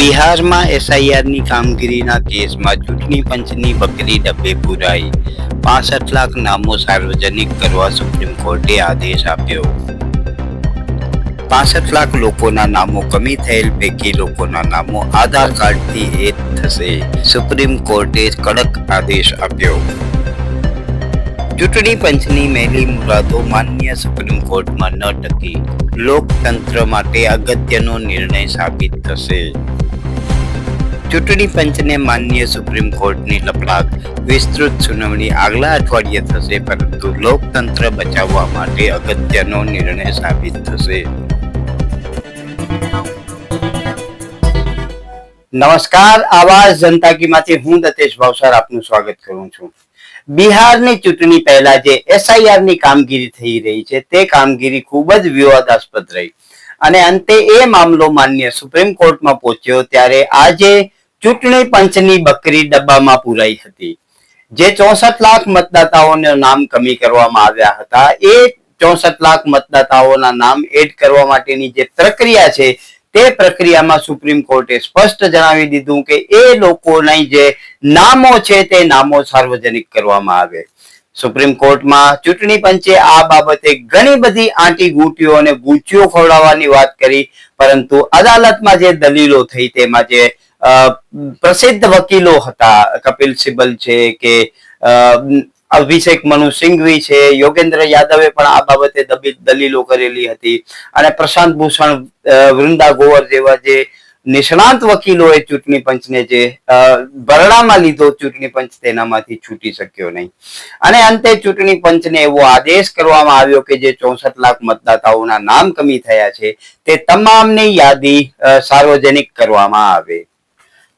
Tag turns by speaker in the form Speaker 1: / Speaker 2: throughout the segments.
Speaker 1: બિહારમાં એસઆઈઆરની કામગીરીના કેસમાં ચૂંટણી પંચની બકરી ડબ્બે પુરાઈ. પાસઠ લાખ નામો સાર્વજનિક કરવા સુપ્રીમ કોર્ટે આદેશ આપ્યો. પાસઠ લાખ લોકોના નામો કમી થયેલ પૈકી લોકોના નામો આધાર કાર્ડથી એડ થશે, સુપ્રીમ કોર્ટે કડક આદેશ આપ્યો. ચૂંટણી પંચની મેલી મુરાદો માન્ય સુપ્રીમ કોર્ટમાં ન ટકી. લોકતંત્ર માટે અગત્યનો નિર્ણય સાબિત થશે. ચૂંટણી પંચને માન્ય સુપ્રીમ કોર્ટની લપડાક વિસ્તૃત સુનાવણી આગલા અઠવાડિયે થશે, પરંતુ લોકતંત્ર બચાવવા માટે અગત્યનો નિર્ણય સાબિત થશે. નમસ્કાર, આવાજ જનતા કીમાંથી હું દતેશ ભાવસાર આપનું સ્વાગત કરું છું. બિહારની ચૂંટણી પહેલા જે એસઆઈઆરની કામગીરી થઈ રહી છે, તે કામગીરી ખૂબ જ વિવાદાસ્પદ રહી. અને અંતે એ મામલો માન્ય સુપ્રીમ કોર્ટમાં પહોંચ્યો, ત્યારે આજે ચૂંટણી પંચની બકરી ડબ્બામાં પુરાઈ હતી. જે ચોસઠ લાખ મતદાતાઓના નામ કમી કરવામાં આવ્યા હતા, એ ચોસઠ લાખ મતદાતાઓના નામ એડ કરવા માટેની જે પ્રક્રિયા છે, તે પ્રક્રિયામાં સુપ્રીમ કોર્ટે સ્પષ્ટ જણાવી દીધું કે એ લોકોના જે નામો છે, તે નામો સાર્વજનિક કરવામાં આવે. સુપ્રીમ કોર્ટમાં ચૂંટણી પંચે આ બાબતે ઘણી બધી આંટી ગૂંટીઓ અને ગૂંચીઓ ખવડાવવાની વાત કરી, પરંતુ અદાલતમાં જે દલીલો થઈ, તેમાં જે પ્રસિદ્ધ વકીલો હતા. કપિલ સિબલ છે કે અભિષેક મનુ સિંઘવી છે યોગેન્દ્ર યાદવે પણ આ બાબતે દલીલો કરેલી હતી. અને પ્રશાંત ભૂષણ વૃંદા ગોવર જેવા જે નિષ્ણાંત વકીલોએ ચૂંટણી પંચને જે અ, ભરણામાં લીધો ચૂંટણી પંચ તેનામાંથી છૂટી શક્યો નહીં. અને અંતે ચૂંટણી પંચને એવો આદેશ કરવામાં આવ્યો કે જે ચોસઠ લાખ મતદાતાઓના નામ કમી થયા છે તે તમામની યાદી સાર્વજનિક કરવામાં આવે.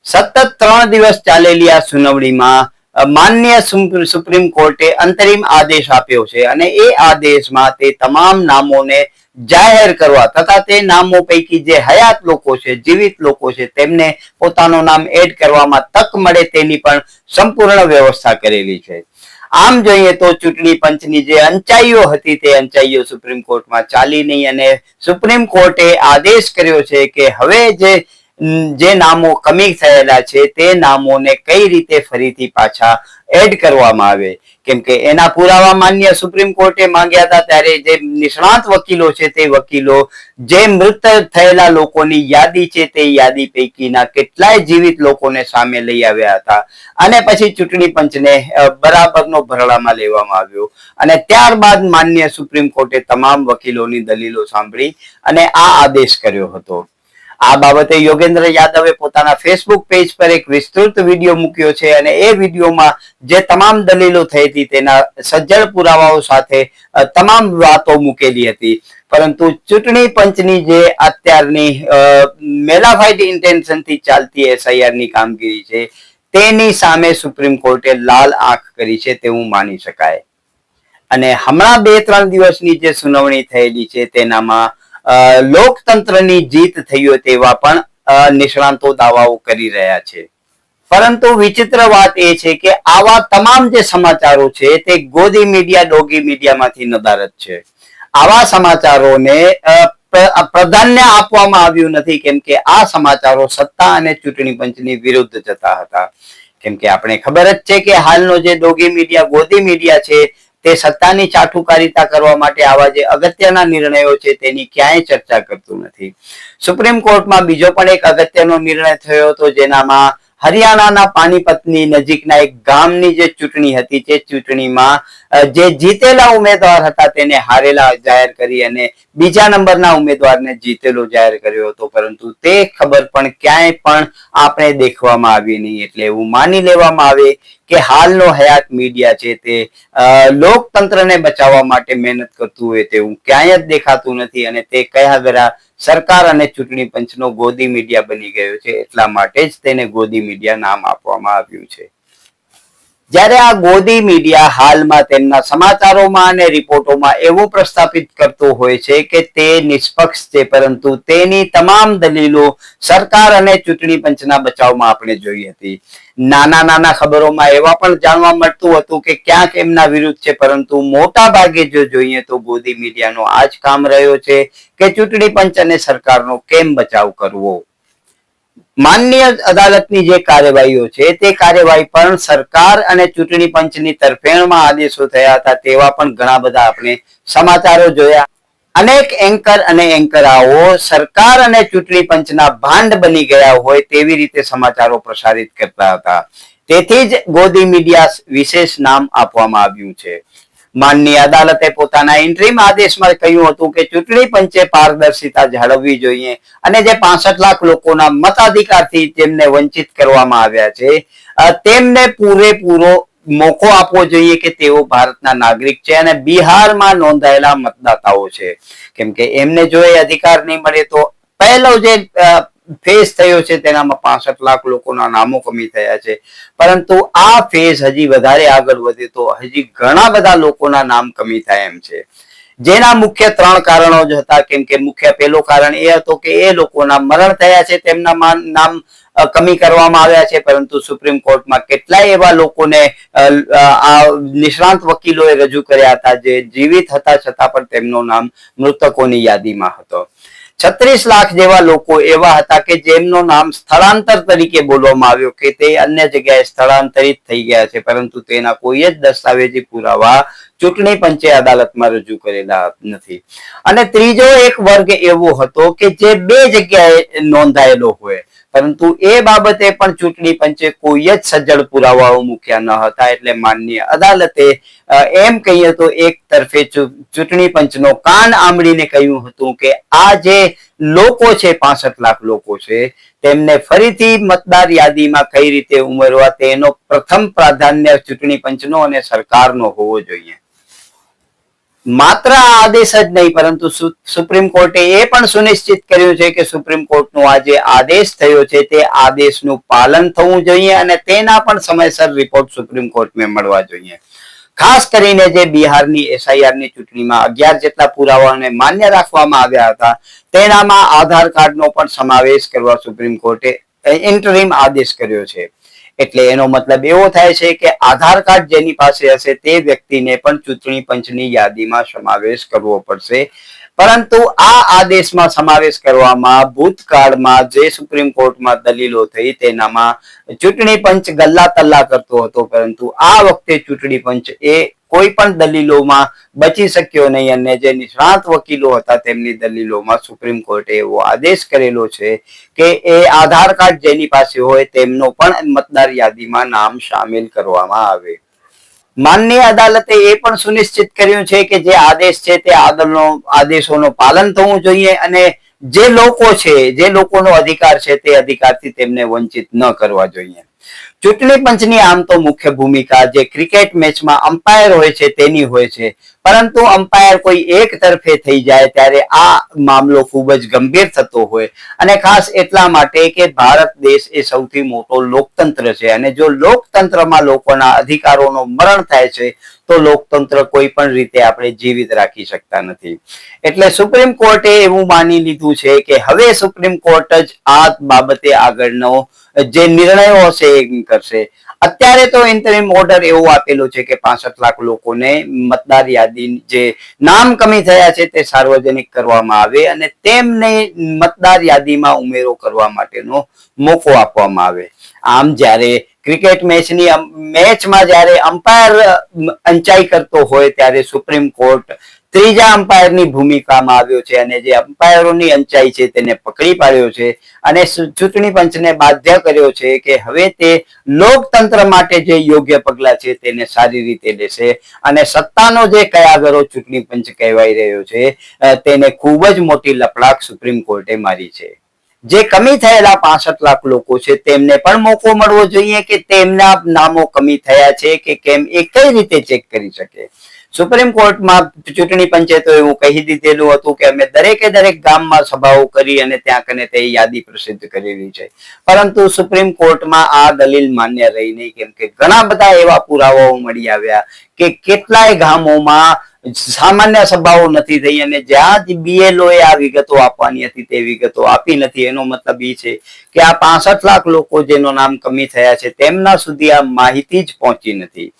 Speaker 1: સતત ત્રણ દિવસ ચાલેલી આ સુનાવણીમાં માન્ય સુપ્રીમ કોર્ટે અંતરિમ આદેશ આપ્યો છે અને એ આદેશમાં તે તમામ નામોને જાહેર કરવા તથા તે નામો પૈકી જે હયાત લોકો છે, જીવિત લોકો છે, તેમને પોતાનું નામ એડ કરવામાં તક મળે તેની પણ સંપૂર્ણ વ્યવસ્થા કરેલી છે. આમ જોઈએ તો ચૂંટણી પંચની જે અંચાઈઓ હતી તે અંચાઈઓ સુપ્રીમ કોર્ટમાં ચાલી નહીં અને સુપ્રીમ કોર્ટે આદેશ કર્યો છે કે હવે જે જે નામો કમી થયેલા છે, તે નામોને કઈ રીતે ફરીથી પાછા એડ કરવામાં આવે? કેમ કે એના પુરાવા માન્ય સુપ્રીમ કોર્ટે માંગ્યા હતા, ત્યારે જે નિષ્ણાત વકીલો છે, તે વકીલો જે મૃત થયેલા લોકોની યાદી છે, તે યાદી પૈકીના કેટલાય જીવિત લોકોને સામે લઈ આવ્યા હતા. અને પછી ચૂંટણી પંચને બરાબરનો ભરડામાં લેવામાં આવ્યો. અને ત્યારબાદ માન્ય સુપ્રીમ કોર્ટે તમામ વકીલોની દલીલો સાંભળી અને આ આદેશ કર્યો હતો. આ બાબતે યોગેન્દ્ર યાદવે પોતાના ફેસબુક પેજ પર એક વિસ્તૃત વીડિયો મૂક્યો છે અને એ વિડીયોમાં જે તમામ દલીલો થઈ હતી તેના સજ્જડ પુરાવાઓ સાથે તમામ વાતો મૂકેલી હતી. પરંતુ ચૂંટણી પંચની જે અત્યારની મેલાફાઇડ ઇન્ટેન્શનથી ચાલતી એસઆઈઆરની કામગીરી છે, તેની સામે સુપ્રીમ કોર્ટે લાલ આંખ કરી છે તેવું માની શકાય. અને હમણાં બે ત્રણ દિવસની જે સુનાવણી થયેલી છે તેનામાં લોકતંત્રની જીત થઈ તેવા પણ નિષ્ણાંતો દાવાઓ કરી રહ્યા છે. પરંતુ વિચિત્ર વાત એ છે કે આવા તમામ જે સમાચારો છે તે ગોદી મીડિયા, ડોગી મીડિયામાંથી નદારત છે. આવા સમાચારોને પ્રાધાન્ય આપવામાં આવ્યું નથી કેમ કે આ સમાચારો સત્તા અને ચૂંટણી પંચની વિરુદ્ધ જતા હતા. કેમ કે આપણે ખબર જ છે કે હાલનો જે ડોગી મીડિયા, ગોદી મીડિયા છે તે સત્તાની ચાટુકારિતા કરવા માટે આવા જે અગત્યના નિર્ણયો છે તેની ક્યાંય ચર્ચા કરતું નથી. સુપ્રીમ કોર્ટમાં બીજો પણ એક અગત્યનો નિર્ણય થયો હતો જેનામાં હરિયાણાના પાણીપતની નજીકના એક ગામની જે ચૂંટણી હતી તે ચૂંટણીમાં જે જીતેલા ઉમેદવાર હતા તેને હારેલા જાહેર કરી અને બીજા નંબરના ઉમેદવારને જીતેલો જાહેર કર્યો હતો. પરંતુ તે ખબર પણ ક્યાંય પણ આપણે દેખવામાં આવી નહીં. એટલે એવું માની લેવામાં આવે કે હાલનો હયાત મીડિયા છે તે લોકતંત્રને બચાવવા માટે મહેનત કરતું હોય તેવું ક્યાંય જ દેખાતું નથી અને તે કયા ગરા સરકાર અને ચૂંટણી પંચનો ગોદી મીડિયા બની ગયો છે. એટલા માટે જ તેને ગોદી મીડિયા નામ આપવામાં આવ્યું છે. જ્યારે આ ગોદી મીડિયા હાલમાં તેમના સમાચારોમાં અને રિપોર્ટોમાં એવું પ્રસ્થાપિત કરતું હોય છે કે તે નિષ્પક્ષ છે, પરંતુ તેની તમામ દલીલો સરકાર અને ચૂંટણી પંચના બચાવમાં આપણે જોઈ હતી. નાના નાના ખબરોમાં એવા પણ જાણવા મળતું હતું કે ક્યાંક એમના વિરુદ્ધ છે, પરંતુ મોટા ભાગે જો જોઈએ તો ગોદી મીડિયાનો આ જ કામ રહ્યો છે કે ચૂંટણી પંચ અને સરકારનો કેમ બચાવ કરવો. માન્ય અદાલતની જે કાર્યવાહીઓ છે, તે કાર્યવાહી પણ સરકાર અને ચૂંટણી પંચની તરફેણમાં આદેશો થયા હતા તેવા પણ ઘણા બધા આપણે સમાચારો જોયા. અનેક એન્કર અને એન્કરાઓ સરકાર અને ચૂંટણી પંચના ભાંડ બની ગયા હોય તેવી રીતે સમાચારો પ્રસારિત કરતા હતા. તેથી જ ગોદી મીડિયા વિશેષ નામ આપવામાં આવ્યું છે. માનનીય અદાલતે પોતાના ઇન્ટ્રીમ આદેશમાં કહ્યું હતું કે ચૂંટણી પંચે પારદર્શિતા જાળવવી જોઈએ અને જે પાસઠ લાખ લોકોના મતાધિકારથી તેમને વંચિત કરવામાં આવ્યા છે તેમને પૂરેપૂરો મોકો આપવો જોઈએ કે તેઓ ભારતના નાગરિક છે અને બિહારમાં નોંધાયેલા મતદાતાઓ છે. કેમ કે એમને જો એ અધિકાર નહીં મળે તો પહેલો જે ફેઝ થયો છે, તેનામાં પાસઠ લાખ લોકોના નામો કમી થયા છે. પરંતુ આ ફેઝ હજી વધારે આગળ વધે તો હજી ઘણા બધા લોકોના નામ કમી થાય એમ છે. જેના મુખ્ય ત્રણ કારણો જ હતા, કેમ કે મુખ્ય પહેલો કારણ એ હતો કે એ લોકોના મરણ થયા છે, તેમના નામ કમી કરવામાં આવ્યા છે, પરંતુ સુપ્રીમ કોર્ટમાં કેટલાય એવા લોકોને નિષ્ણાંત વકીલોએ રજૂ કર્યા હતા, જે જીવિત હતા, છતાં પણ તેમનું નામ મૃતકોની યાદીમાં હતો. છત્રીસ લાખ જેવા લોકો એવા હતા કે જેમનું નામ સ્થળાંતર તરીકે બોલવામાં આવ્યો કે તે અન્ય જગ્યાએ સ્થળાંતરિત થઈ ગયા છે, પરંતુ તેના કોઈ જ દસ્તાવેજી પુરાવા ચૂંટણી પંચે અદાલતમાં રજૂ કરેલા નથી. અને ત્રીજો એક વર્ગ એવો હતો કે જે બે જગ્યાએ નોંધાયેલો હોય. પરંતુ એ બાબતે પણ ચૂંટણી પંચે કોઈ જ સજ્જડ પુરાવાઓ મૂક્યા ન હતા એટલે માન્ય અદાલતે એમ કહીએ તો એક તરફે ચૂંટણી પંચનો કાન આંબળીને કહ્યું હતું કે આ જે લોકો છે, પાસઠ લાખ લોકો છે, તેમને ફરીથી મતદાર યાદીમાં કઈ રીતે ઉમેરવા તેનો પ્રથમ પ્રાધાન્ય ચૂંટણી પંચનો અને સરકારનો હોવો જોઈએ. માત્ર આ આદેશ જ નહીં, પરંતુ સુપ્રીમ કોર્ટે એ પણ સુનિશ્ચિત કર્યું છે કે સુપ્રીમ કોર્ટનો આ જે આદેશ થયો છે, તે આદેશનું પાલન થવું જોઈએ અને તેના પણ સમયસર રિપોર્ટ સુપ્રીમ કોર્ટને મળવા જોઈએ. ખાસ કરીને જે બિહારની એસઆઈઆરની ચૂંટણીમાં અગિયાર જેટલા પુરાવાઓને માન્ય રાખવામાં આવ્યા હતા, તેનામાં આધાર કાર્ડનો પણ સમાવેશ કરવા સુપ્રીમ કોર્ટે ઇન્ટરિમ આદેશ કર્યો છે. એટલે એનો મતલબ એવો થાય છે કે આધાર કાર્ડ જેની પાસે હશે તે વ્યક્તિને પણ ચૂંટણી પંચની યાદીમાં સમાવેશ કરવો પડશે. પરંતુ આ આદેશમાં સમાવેશ કરવામાં ભૂતકાળમાં જે સુપ્રીમ કોર્ટમાં દલીલો થઈ તેનામાં ચૂંટણી પંચ ગલ્લા તલ્લા કરતો હતો, પરંતુ આ વખતે ચૂંટણી પંચ એ કોઈ પણ દલીલોમાં બચી શક્યો નહીં અને જે નિષ્ણાત વકીલો હતા તેમની દલીલોમાં સુપ્રીમ કોર્ટે એવો આદેશ કરેલો છે કે એ આધાર કાર્ડ જેની પાસે હોય તેમનો પણ મતદાર યાદીમાં નામ સામેલ કરવામાં આવે. માનનીય અદાલતે એ પણ સુનિશ્ચિત કર્યું છે કે જે આદેશ છે તે આદરનો આદેશોનો પાલન થવું જોઈએ અને જે લોકો છે, જે લોકોનો અધિકાર છે તે અધિકારથી તેમને વંચિત ન કરવા જોઈએ. ચૂંટણી પંચની આમ તો મુખ્ય ભૂમિકા જે ક્રિકેટ મેચમાં અમ્પાયર હોય છે તેની હોય છે. પરંતુ અમ્પાયર કોઈ એક તરફે થઈ જાય ત્યારે આ મામલો ખૂબ જ ગંભીર થતો હોય. અને ખાસ એટલા માટે કે ભારત દેશ એ સૌથી મોટો લોકતંત્ર છે. અને જો લોકતંત્રમાં લોકોના અધિકારોનો મરણ થાય છે, તો લોકતંત્ર કોઈ પણ રીતે આપણે જીવિત રાખી શકતા નથી. એટલે સુપ્રીમ કોર્ટે એવું માની લીધું છે કે હવે સુપ્રીમ કોર્ટ જ આ બાબતે આગળનો જે નિર્ણયો હશે એ કરશે. અત્યારે તો ઇન્ટરિમ ઓર્ડર એવો આપેલો છે કે પાસઠ લાખ લોકોને મતદાર યાદી જે નામ કમી થયા છે તે સાર્વજનિક કરવામાં આવે અને તેમને મતદાર યાદીમાં ઉમેરો કરવા માટેનો મોકો આપવામાં આવે. આમ જ્યારે ક્રિકેટ મેચની મેચમાં જ્યારે અમ્પાયર અંચાઈ કરતો હોય ત્યારે સુપ્રીમ કોર્ટ ત્રીજા અમ્પાયરની ભૂમિકામાં આવ્યો છે અને જે અમ્પાયરોની અંચાઈ છે તેને પકડી પાડ્યો છે અને ચૂંટણી પંચને બાધ્ય કર્યો છે કે હવે તે લોકતંત્ર માટે જે યોગ્ય પગલા છે તેને સારી રીતે લેશે અને સત્તાનો જે કયાગરો ચૂંટણી પંચ કહેવાઈ રહ્યો છે તેને ખૂબ જ મોટી લપડાક સુપ્રીમ કોર્ટે મારી છે. જે કમી થયેલા પાસઠ લાખ લોકો છે તેમને પણ મોકો મળવો જોઈએ કે તેમના નામો કમી થયા છે કે કેમ એ કઈ રીતે ચેક કરી શકે? સુપ્રીમ કોર્ટમાં ચૂંટણી પંચે તો એવું કહી દીધેલું હતું કે અમે દરેકે દરેક ગામમાં સભાઓ કરી અને ત્યાં કને તે યાદી પ્રસિદ્ધ કરેલી છે. પરંતુ સુપ્રીમ કોર્ટમાં આ દલીલ માન્ય રહી નહીં, કેમ કે ઘણા બધા એવા પુરાવાઓ મળી આવ્યા કે કેટલાય ગામોમાં સામાન્ય સભાઓ નથી થઈ અને જ્યાં BLO એ આ વિગતો આપવાની હતી તે વિગતો આપી નથી. એનો મતલબ એ છે કે આ પાસઠ લાખ લોકો જેનો નામ કમી થયા છે, તેમના સુધી આ માહિતી જ પહોંચી નથી.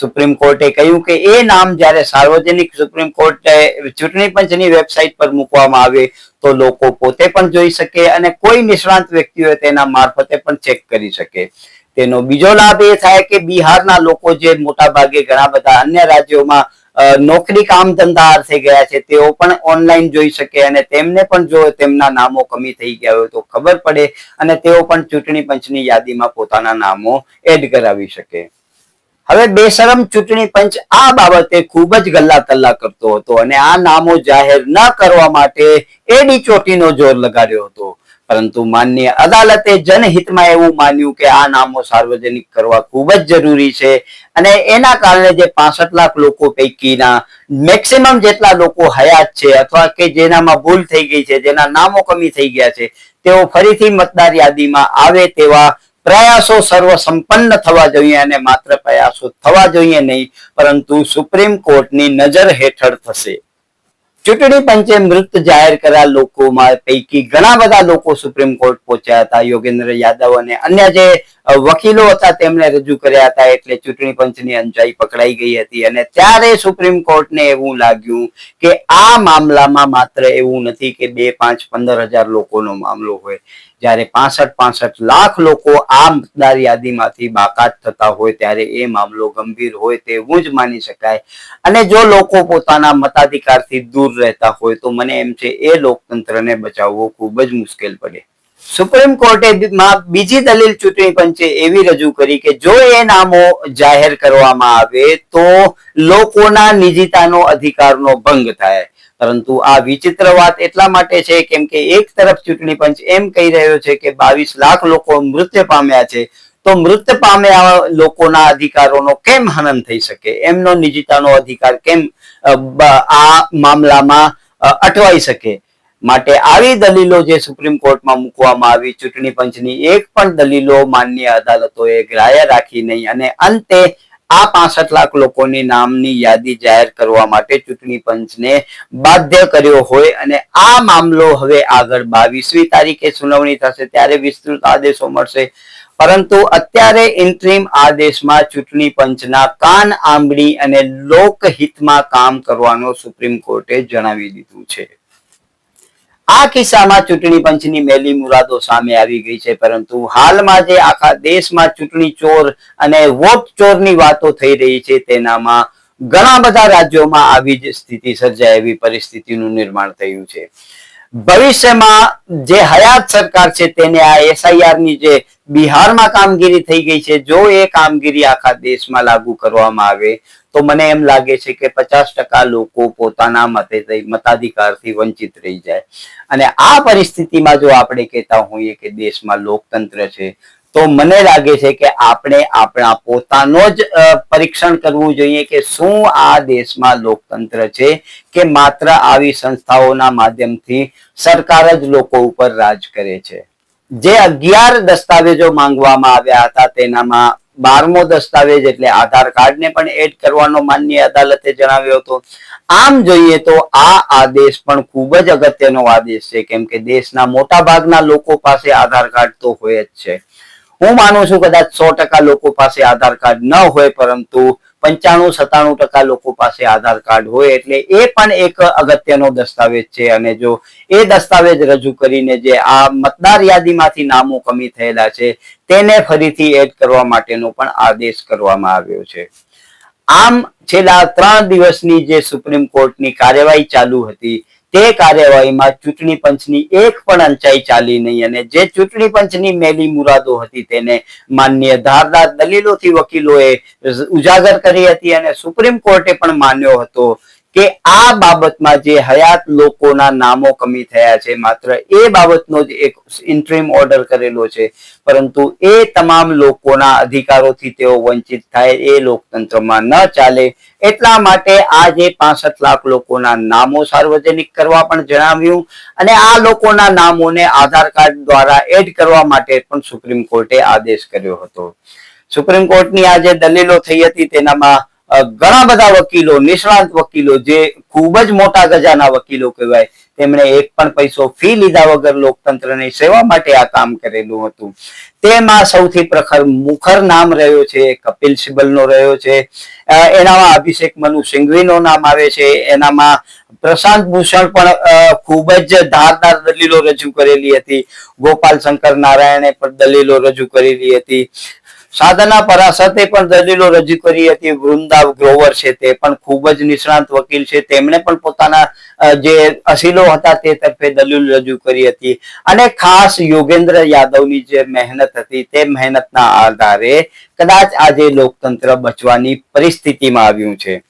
Speaker 1: સુપ્રીમ કોર્ટે કહ્યું કે એ નામ જ્યારે સાર્વજનિક સુપ્રીમ કોર્ટે ચૂંટણી પંચની વેબસાઇટ પર મૂકવામાં આવે તો લોકો પોતે પણ જોઈ શકે અને કોઈ નિષ્ણાંત વ્યક્તિઓ તેના મારફતે પણ ચેક કરી શકે. તેનો બીજો લાભ એ થાય કે બિહારના લોકો જે મોટા ભાગે ઘણા બધા અન્ય રાજ્યોમાં નોકરી કામ ધંધા અર્થે ગયા છે, તેઓ પણ ઓનલાઈન જોઈ શકે અને તેમને પણ જો તેમના નામો કમી થઈ ગયા હોય તો ખબર પડે અને તેઓ પણ ચૂંટણી પંચની યાદીમાં પોતાના નામો એડ કરાવી શકે. હવે બેશરમ ચૂંટણી પંચ આ બાબતે ખૂબ જ ગલ્લા તલ્લા કરતો હતો અને આ નામો જાહેર ન કરવા માટે એડી ચોટીનો જોર લગાડ્યો હતો. પરંતુ માન્ય અદાલતે જનહિતમાં એવું માન્યું કે આ નામો સાર્વજનિક કરવા ખૂબ જ જરૂરી છે અને એના કારણે જે પાસઠ લાખ લોકો પૈકીના મેક્સિમમ જેટલા લોકો હયાત છે અથવા કે જેનામાં ભૂલ થઈ ગઈ છે, જેના નામો કમી થઈ ગયા છે, તેઓ ફરીથી મતદાર યાદીમાં આવે તેવા પ્રયાસો સર્વ સંપન્ન થવા જોઈએ અને માત્ર પ્રયાસો થવા જોઈએ નહીં, પરંતુ સુપ્રીમ કોર્ટની નજર હેઠળ થશે. ચૂંટણી પંચે મૃત જાહેર કર્યા લોકોમાં પૈકી ઘણા બધા લોકો સુપ્રીમ કોર્ટ પહોંચ્યા હતા. યોગેન્દ્ર યાદવ અને અન્ય જે વકીલો હતા, તેમણે રજૂ કર્યા હતા એટલે ચૂંટણી પંચની અંજાઈ પકડાઈ ગઈ હતી અને ત્યારે સુપ્રીમ કોર્ટને એવું લાગ્યું કે આ મામલામાં માત્ર એવું નથી કે બે, પાંચ, પંદર હજાર લોકોનો મામલો હોય. જ્યારે પાસઠ પાસઠ લાખ લોકો આ મતદાર યાદીમાંથી બાકાત થતા હોય ત્યારે એ મામલો ગંભીર હોય તેવું જ માની શકાય. અને જો લોકો પોતાના મતાધિકારથી દૂર રહેતા હોય તો મને એમ છે એ લોકતંત્રને બચાવવો ખૂબ જ મુશ્કેલ પડે. સુપ્રીમ કોર્ટે બીજી દલીલ ચૂંટણી પંચે એવી રજૂ કરી કે જો એ નામો જાહેર કરવામાં આવે તો લોકોના નિજીતાનો અધિકારનો ભંગ થાય. પરંતુ આ વિચિત્ર વાત એટલા માટે છે કેમ કે એક તરફ ચૂંટણી પંચ એમ કહી રહ્યો છે કે બાવીસ લાખ લોકો મૃત્યુ પામ્યા છે, તો મૃત્યુ પામ્યા લોકોના અધિકારોનો કેમ હનન થઈ શકે? એમનો નિજીતાનો અધિકાર કેમ આ મામલામાં અટવાઈ શકે? માટે આવી દલીલો જે સુપ્રીમ કોર્ટમાં મૂકવામાં આવી, ચૂંટણી પંચની એક પણ દલીલો માન્ય અદાલતોએ ગ્રાહ્ય રાખી નહીં અને અંતે આ પાસઠ લાખ લોકોની નામની યાદી જાહેર કરવા માટે ચૂંટણી પંચને બાધ્ય કર્યો હોય અને આ મામલો હવે આગળ બાવીસમી તારીખે સુનાવણી થશે ત્યારે વિસ્તૃત આદેશો મળશે. પરંતુ અત્યારે ઇન્ટ્રીમ આદેશમાં ચૂંટણી પંચના કાન આંબળી અને લોકહિતમાં કામ કરવાનો સુપ્રીમ કોર્ટે જણાવી દીધું છે. આ કિસ્સામાં ચૂંટણી પંચની મેલી મુરાદો સામે આવી ગઈ છે, પરંતુ હાલમાં જે આખા દેશમાં ચૂંટણી ચોર અને વોટ ચોરની વાતો થઈ રહી છે, તેનામાં ઘણા બધા રાજ્યોમાં આવી જ સ્થિતિ સર્જાય એવી પરિસ્થિતિનું નિર્માણ થયું છે. ભવિષ્યમાં જે હયાત સરકાર છે, તેને આ એસઆઈઆરની જે બિહારમાં કામગીરી થઈ ગઈ છે, જો એ કામગીરી આખા દેશમાં લાગુ કરવામાં આવે તો મને એમ લાગે છે કે પચાસ ટકા લોકો પોતાના મતે મતાધિકારથી વંચિત રહી જાય. અને આ પરિસ્થિતિમાં જો આપણે કહેતા હોઈએ કે દેશમાં લોકતંત્ર છે, તો મને લાગે છે કે આપણે આપણા પોતાનો જ પરીક્ષણ કરવું જોઈએ કે શું આ દેશમાં લોકતંત્ર છે કે માત્ર આવી સંસ્થાઓના માધ્યમથી સરકાર જ લોકો ઉપર રાજ કરે છે. જે અગિયાર દસ્તાવેજો માંગવામાં આવ્યા હતા તેનામાં બારમો દસ્તાવેજ એટલે આધાર કાર્ડને પણ એડ કરવાનો માન્ય અદાલતે જણાવ્યો હતો. આમ જોઈએ તો આ આદેશ પણ ખૂબ જ અગત્યનો આદેશ છે, કેમ કે દેશના મોટા ભાગના લોકો પાસે આધાર કાર્ડ તો હોય જ છે. હું માનું છું કદાચ સો ટકા લોકો પાસે આધાર કાર્ડ ન હોય, પરંતુ પંચાણું, સત્તાણું ટકા લોકો પાસે આધાર કાર્ડ હોય એટલે એ પણ એક અગત્યનો દસ્તાવેજ છે. અને જો એ દસ્તાવેજ રજૂ કરીને જે આ મતદાર યાદીમાંથી નામો કમી થયેલા છે, તેને ફરીથી એડ કરવા માટેનો પણ આદેશ કરવામાં આવ્યો છે. આમ છેલ્લા ત્રણ દિવસની જે સુપ્રીમ કોર્ટની કાર્યવાહી ચાલુ હતી તે કાર્યવાહીમાં ચૂંટણી પંચની એક પણ અંચાઈ ચાલી નહીં અને જે ચૂંટણી પંચની મેલી મુરાદો હતી તેને માન્ય ધારદાર દલીલોથી વકીલોએ ઉજાગર કરી હતી અને સુપ્રીમ કોર્ટે પણ માન્યો હતો કે આ બાબતમાં જે હયાત લોકોના નામો કમી થયા છે, માત્ર એ બાબતનો જ એક ઇન્ટ્રીમ ઓર્ડર કરેલો છે. પરંતુ એ તમામ લોકોના અધિકારોથી તેઓ વંચિત થાય, એ લોકતંત્રમાં ન ચાલે. એટલા માટે આ જે પાસઠ લાખ લોકોના નામો સાર્વજનિક કરવા પણ જણાવ્યું અને આ લોકોના નામોને આધાર કાર્ડ દ્વારા એડ કરવા માટે પણ સુપ્રીમ કોર્ટે આદેશ કર્યો હતો. સુપ્રીમ કોર્ટની આ જે દલીલો થઈ હતી, તેનામાં ઘણા બધા વકીલો, નિષ્ણાંત વકીલો જે ખૂબ જ મોટા ગજાના વકીલો કહેવાય, તેમણે એક પણ પૈસો ફી લીધા વગર લોકતંત્રની સેવા માટે આ કામ કરેલું હતું. તેમાં સૌથી પ્રખર મુખર નામ રહ્યો છે, કપિલ સિબ્બલનો રહ્યો છે. એનામાં અભિષેક મનુ સિંઘવીનો નામ આવે છે. એનામાં પ્રશાંત ભૂષણ પણ ખૂબ જ ધારદાર દલીલો રજૂ કરેલી હતી. ગોપાલ શંકર નારાયણે પણ દલીલો રજૂ કરેલી હતી. સાધના પરાસતે પણ દલીલો રજૂ કરી હતી. વૃંદા ગ્રોવર છે તે પણ ખૂબ જ નિષ્ણાંત વકીલ છે. તેમણે પણ પોતાના જે અસીલો હતા તે તરફે દલીલ રજૂ કરી હતી. અને ખાસ યોગેન્દ્ર યાદવની જે મહેનત હતી તે મહેનતના આધારે કદાચ આજે લોકતંત્ર બચવાની પરિસ્થિતિમાં આવ્યું છે.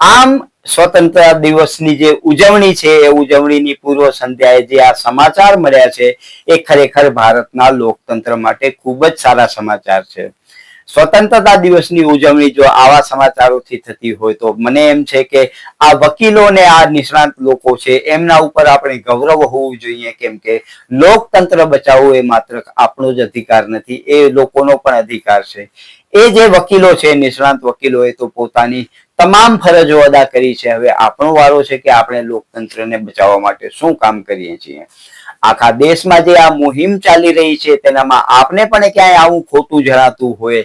Speaker 1: આમ સ્વતંત્ર દિવસની જે ઉજવણી છે, એ ઉજવણીની પૂર્વ સંધ્યાએ જે આ સમાચાર મળ્યા છે, એ ખરેખર ભારતના લોકતંત્ર માટે ખૂબ જ સારા સમાચાર છે. સ્વતંત્રતા દિવસની ઉજવણી જો આવા સમાચારોથી થતી હોય તો મને એમ છે કે આ વકીલો ને આ નિષ્ણાંત લોકો છે, એમના ઉપર આપણે ગૌરવ હોવું જોઈએ, કેમ કે લોકતંત્ર બચાવવું એ માત્ર આપણો જ અધિકાર નથી, એ લોકોનો પણ અધિકાર છે. એ જે વકીલો છે, નિષ્ણાંત વકીલો એ તો પોતાની તમામ ફરજો અદા કરી છે. હવે આપણો વારો છે કે આપણે લોકતંત્રને બચાવવા માટે શું કામ કરીએ છીએ? આખા દેશમાં જે આ મુહિમ ચાલી રહી છે, તેનામાં આપને પણ ક્યાંય આવું ખોટું જણાતું હોય?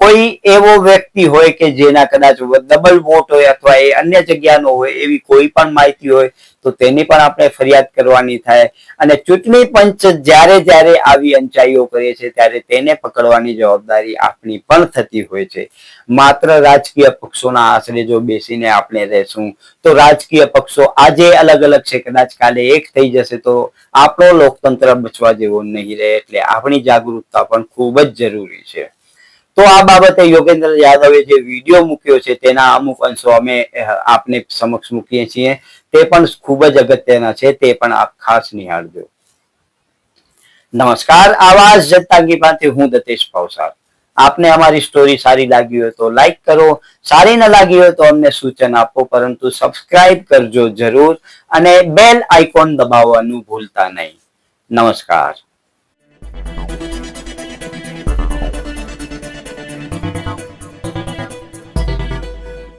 Speaker 1: કોઈ એવો વ્યક્તિ હોય કે જેના કદાચ ડબલ વોટ હોય અથવા એ અન્ય જગ્યાનો હોય, એવી કોઈ પણ માહિતી હોય, તો તેની પણ આપણે ફરિયાદ કરવાની થાય. અને ચૂંટણી પંચ જ્યારે જ્યારે આવી અંચાઈઓ કરે છે, ત્યારે તેને પકડવાની જવાબદારી આપણી પણ થતી હોય છે. માત્ર રાજકીય પક્ષોના આશરે જો બેસીને આપણે રહેશું, તો રાજકીય પક્ષો આજે અલગ અલગ છે, કદાચ કાલે એક થઈ જશે, તો આપણો લોકતંત્ર બચવા જેવો નહીં રહે એટલે આપણી જાગૃતતા પણ ખૂબ જ જરૂરી છે. તો આ બાબતે યોગેન્દ્ર યાદવે જે વીડિયો મૂક્યો છે તેના અમુક અંશો અમે આપને સમક્ષ મૂકીએ છીએ. તે પણ ખૂબ જ અગત્યના છે, તે પણ આપ ખાસ નિહાળજો. નમસ્કાર, આવાજ જનતા બાતે હું દતેશ ભાવસાર. આપને અમારી સ્ટોરી સારી લાગી હોય તો લાઈક કરો, સારી ન લાગી હોય તો અમને સૂચન આપો, પરંતુ સબસ્ક્રાઇબ કરજો જરૂર અને બેલ આઇકોન દબાવવાનું ભૂલતા નહીં. નમસ્કાર.